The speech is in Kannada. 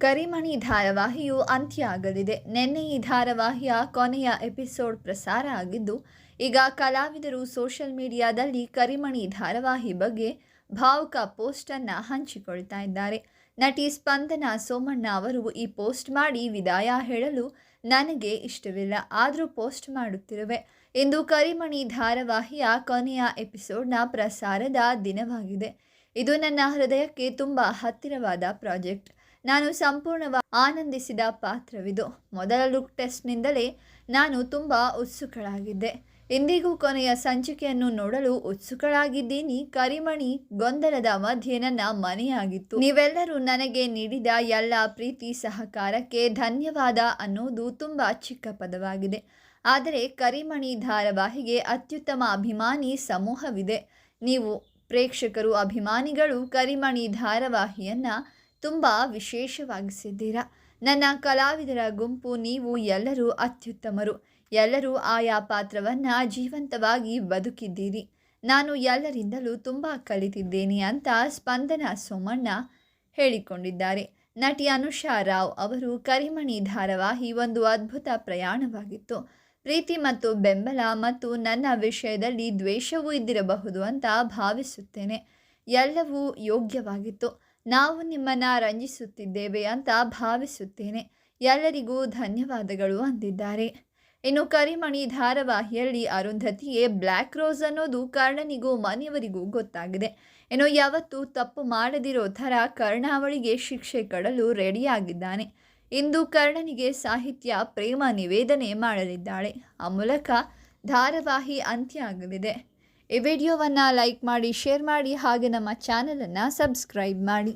ಕರಿಮಣಿ ಧಾರಾವಾಹಿಯು ಅಂತ್ಯ ಆಗಲಿದೆ ನಿನ್ನೆ ಈ ಧಾರಾವಾಹಿಯ ಕೊನೆಯ ಎಪಿಸೋಡ್ ಪ್ರಸಾರ ಆಗಿದ್ದು, ಈಗ ಕಲಾವಿದರು ಸೋಷಿಯಲ್ ಮೀಡಿಯಾದಲ್ಲಿ ಕರಿಮಣಿ ಧಾರಾವಾಹಿ ಬಗ್ಗೆ ಭಾವುಕ ಪೋಸ್ಟನ್ನು ಹಂಚಿಕೊಳ್ತಾ ಇದ್ದಾರೆ. ನಟಿ ಸ್ಪಂದನ ಸೋಮಣ್ಣ ಅವರು ಈ ಪೋಸ್ಟ್ ಮಾಡಿ ವಿದಾಯ ಹೇಳಲು ನನಗೆ ಇಷ್ಟವಿಲ್ಲ. ಆದರೂ ಪೋಸ್ಟ್ ಮಾಡುತ್ತಿರುವೆ. ಇಂದು ಕರಿಮಣಿ ಧಾರಾವಾಹಿಯ ಕೊನೆಯ ಎಪಿಸೋಡ್ನ ಪ್ರಸಾರದ ದಿನವಾಗಿದೆ. ಇದು ನನ್ನ ಹೃದಯಕ್ಕೆ ತುಂಬ ಹತ್ತಿರವಾದ ಪ್ರಾಜೆಕ್ಟ್. ನಾನು ಸಂಪೂರ್ಣವಾಗಿ ಆನಂದಿಸಿದ ಪಾತ್ರವಿದು. ಮೊದಲ ಲುಕ್ ಟೆಸ್ಟ್ನಿಂದಲೇ ನಾನು ತುಂಬ ಉತ್ಸುಕಳಾಗಿದ್ದೆ. ಇಂದಿಗೂ ಕೊನೆಯ ಸಂಚಿಕೆಯನ್ನು ನೋಡಲು ಉತ್ಸುಕಳಾಗಿದ್ದೀನಿ. ಕರಿಮಣಿ ಗೊಂದಲದ ಮಧ್ಯೆ ನನ್ನ ಮನೆಯಾಗಿತ್ತು. ನೀವೆಲ್ಲರೂ ನನಗೆ ನೀಡಿದ ಎಲ್ಲ ಪ್ರೀತಿ ಸಹಕಾರಕ್ಕೆ ಧನ್ಯವಾದ ಅನ್ನೋದು ತುಂಬ ಚಿಕ್ಕ ಪದವಾಗಿದೆ. ಆದರೆ ಕರಿಮಣಿ ಧಾರಾವಾಹಿಗೆ ಅತ್ಯುತ್ತಮ ಅಭಿಮಾನಿ ಸಮೂಹವಿದೆ. ನೀವು ಪ್ರೇಕ್ಷಕರು, ಅಭಿಮಾನಿಗಳು ಕರಿಮಣಿ ಧಾರಾವಾಹಿಯನ್ನು ತುಂಬ ವಿಶೇಷವಾಗಿಸಿದ್ದೀರಾ? ನನ್ನ ಕಲಾವಿದರ ಗುಂಪು ನೀವು ಎಲ್ಲರೂ ಅತ್ಯುತ್ತಮರು. ಎಲ್ಲರೂ ಆಯಾ ಪಾತ್ರವನ್ನು ಜೀವಂತವಾಗಿ ಬದುಕಿದ್ದೀರಿ. ನಾನು ಎಲ್ಲರಿಂದಲೂ ತುಂಬ ಕಲಿತಿದ್ದೇನೆ ಅಂತ ಸ್ಪಂದನ ಸೋಮಣ್ಣ ಹೇಳಿಕೊಂಡಿದ್ದಾರೆ. ನಟಿ ಅನುಷಾ ರಾವ್ ಅವರು ಕರಿಮಣಿ ಧಾರಾವಾಹಿ ಒಂದು ಅದ್ಭುತ ಪ್ರಯಾಣವಾಗಿತ್ತು. ಪ್ರೀತಿ ಮತ್ತು ಬೆಂಬಲ ಮತ್ತು ನನ್ನ ವಿಷಯದಲ್ಲಿ ದ್ವೇಷವೂ ಇದ್ದಿರಬಹುದು ಅಂತ ಭಾವಿಸುತ್ತೇನೆ. ಎಲ್ಲವೂ ಯೋಗ್ಯವಾಗಿತ್ತು. ನಾವು ನಿಮ್ಮನ್ನು ರಂಜಿಸುತ್ತಿದ್ದೇವೆ ಅಂತ ಭಾವಿಸುತ್ತೇನೆ. ಎಲ್ಲರಿಗೂ ಧನ್ಯವಾದಗಳು ಅಂದಿದ್ದಾರೆ. ಇನ್ನು ಕರಿಮಣಿ ಧಾರಾವಾಹಿಯಲ್ಲಿ ಅರುಂಧತಿಯೇ ಬ್ಲ್ಯಾಕ್ ರೋಸ್ ಅನ್ನೋದು ಕರ್ಣನಿಗೂ ಮನೆಯವರಿಗೂ ಗೊತ್ತಾಗಿದೆ. ಇನ್ನು ಯಾವತ್ತೂ ತಪ್ಪು ಮಾಡದಿರೋ ಥರ ಕರ್ಣಾವಳಿಗೆ ಶಿಕ್ಷೆ ಕಡಲು ರೆಡಿಯಾಗಿದ್ದಾನೆ. ಇಂದು ಕರ್ಣನಿಗೆ ಸಾಹಿತ್ಯ ಪ್ರೇಮ ನಿವೇದನೆ ಮಾಡಲಿದ್ದಾಳೆ. ಆ ಮೂಲಕ ಧಾರಾವಾಹಿ ಅಂತ್ಯ ಆಗಲಿದೆ. ಈ ವಿಡಿಯೋವನ್ನು ಲೈಕ್ ಮಾಡಿ ಶೇರ್ ಮಾಡಿ ಹಾಗೆ ನಮ್ಮ ಚಾನಲನ್ನು ಸಬ್ಸ್ಕ್ರೈಬ್ ಮಾಡಿ.